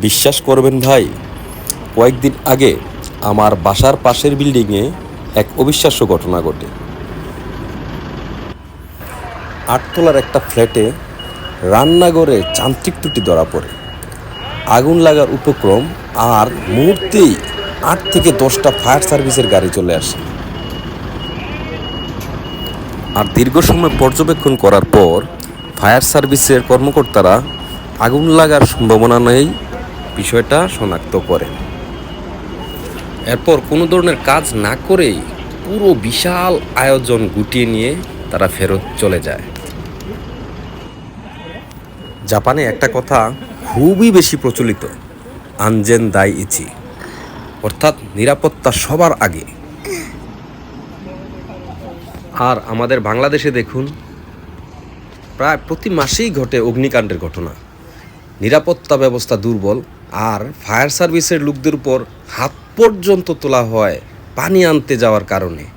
বিশ্বাস করবেন ভাই, কয়েকদিন আগে আমার বাসার পাশের বিল্ডিংয়ে এক অবিশ্বাস্য ঘটনা ঘটে। আটতলার একটা ফ্ল্যাটে রান্নাঘরে যান্ত্রিক ত্রুটি ধরা পড়ে। আগুন লাগার উপক্রম আর মুহূর্তেই আট থেকে দশটা ফায়ার সার্ভিসের গাড়ি চলে আসে। আর দীর্ঘ সময় পর্যবেক্ষণ করার পর ফায়ার সার্ভিসের কর্মকর্তারা আগুন লাগার সম্ভাবনা নেই বিষয়টা শনাক্ত করেন। এরপর কোনো ধরনের কাজ না করেই পুরো বিশাল আয়োজন গুটিয়ে নিয়ে তারা ফেরত চলে যায়। জাপানে একটা কথা খুবই বেশি প্রচলিত, আনজেন দাই ইচি, অর্থাৎ নিরাপত্তা সবার আগে। আর আমাদের বাংলাদেশে দেখুন, প্রায় প্রতি মাসেই ঘটে অগ্নিকাণ্ডের ঘটনা। নিরাপত্তা ব্যবস্থা দুর্বল আর ফায়ার সার্ভিসের লোকদের উপর হাত পর্যন্ত তোলা হয় পানি আনতে যাওয়ার কারণে।